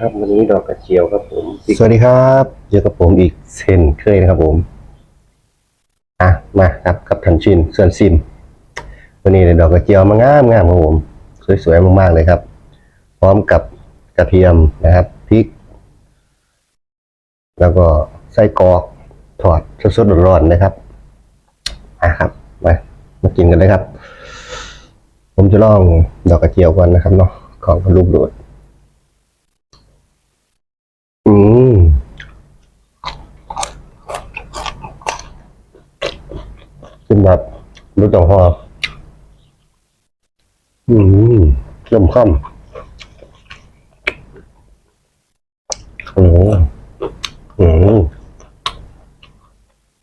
ครับ วันนี้ดอกกระเจียวครับผมสวัสดีครับเจอกับผมอีกเช่นเคยนะครับผมอะมาครับกับทันชินส่วนซิม วันนี้ได้ดอกกระเจียวมางามงามครับผม สวยๆมากๆเลยครับ พร้อมกับกระเทียมนะครับพริก แล้วก็ไส้กรอกถอดสดๆร้อนๆนะครับอะครับมามากินกันเลยครับ ผมจะลองดอกกระเจียวก่อนนะครับเนาะของลูกโดด อืมกิน แบบรู้จักพออืมเริ่มค่ำอืมอืม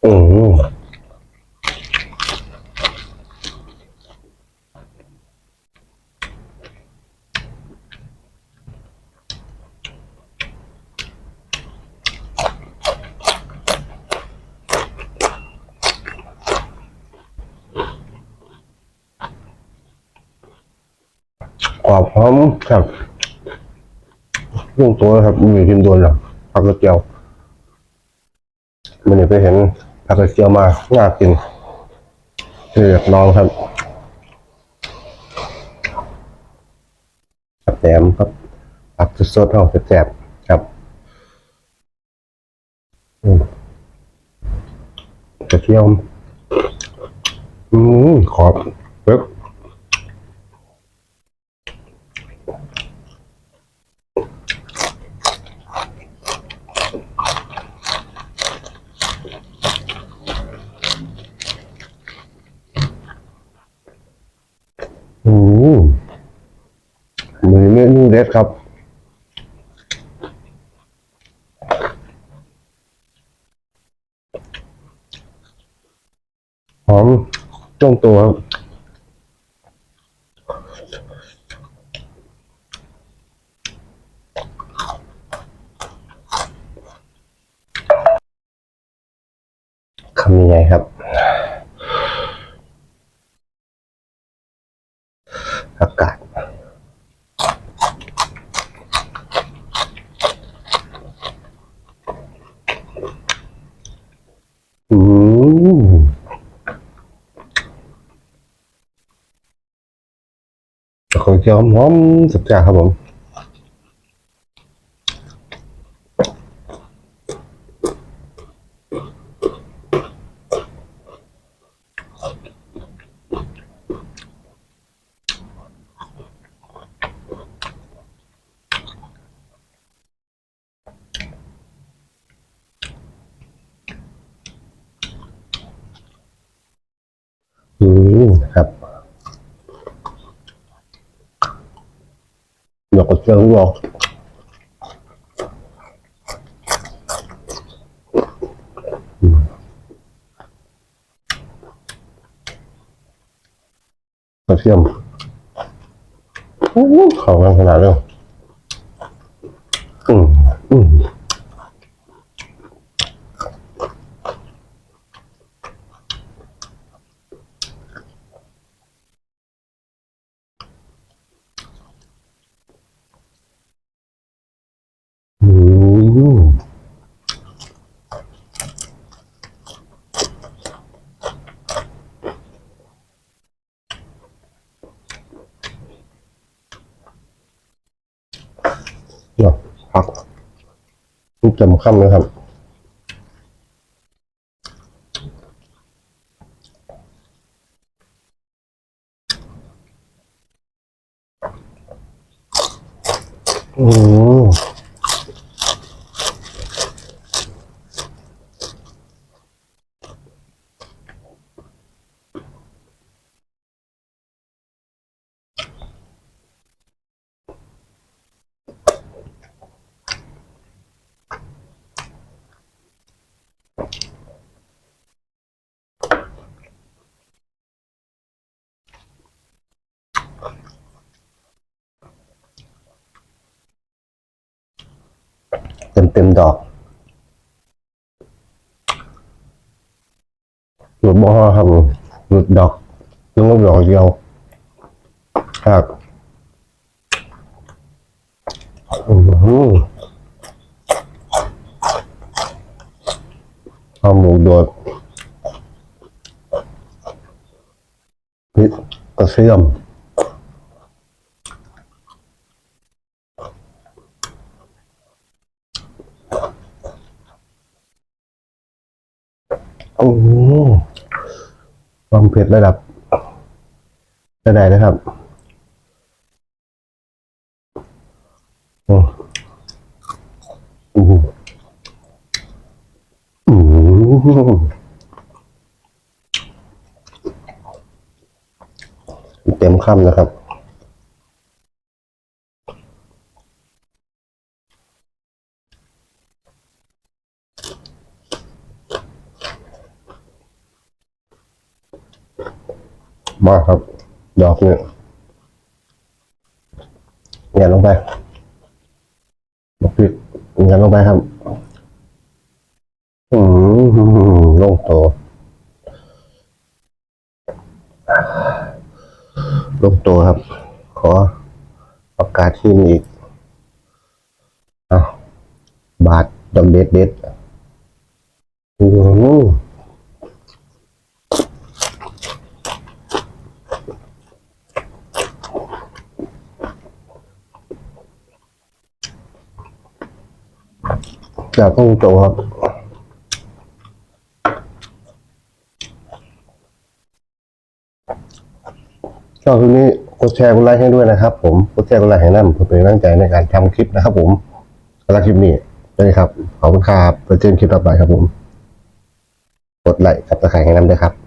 อืม กรอบหอมครับยุ่งตัวครับมีกินโดนหรอผักกระเจียวมันนี่ไปเห็นผักกระเจียวมาน่ากินเลยอยากลองครับกับแหนมครับผักสดๆเอาแซ่บๆครับกระเทียมอืมขอบ เด็ดครับหอมจ้งตัวครับคำยังไงครับ อากาศ อืม ของเจียวหอมๆสุดยอดครับผม อืมครับ ดอกกระเจียวของรอืมกระเทียมเขากันขนาดเลยอืมอืม อืมเนาะผัก นี่จำค่ำนะครับโอ้ เต็มเต็มดอกหลุดบ่อครับหลุดดอกนึกว่าดอกเดียวครับอืมข้าวหมูโดดพริกกระเทียม โอ้ความเผ็ดระดับระดับนะครับโอ้โอ้โอืมเต็มคำนะครับ มาครับ ดอกเนี่ยแงนลงไปบอกผิดแงนลงไปครับ อืมลงโตลงโตครับ ขอโอกาสที่นี่อีกอาบาทดำเด็ดเด็ดอืม จากลงโตครับชอบคลิปนี้กดแชร์กดไลค์ให้ด้วยนะครับ ผมกดแชร์กดไลค์ให้นั่นเพื่อเป็นกำลังใจในการทำคลิปนะครับ ผมสำหรับคลิปนี้เลยครับขอบคุณครับไปเจอกันคลิปต่อไปครับผม กดไลค์กับตะไคร้ให้นั่นด้วยครับ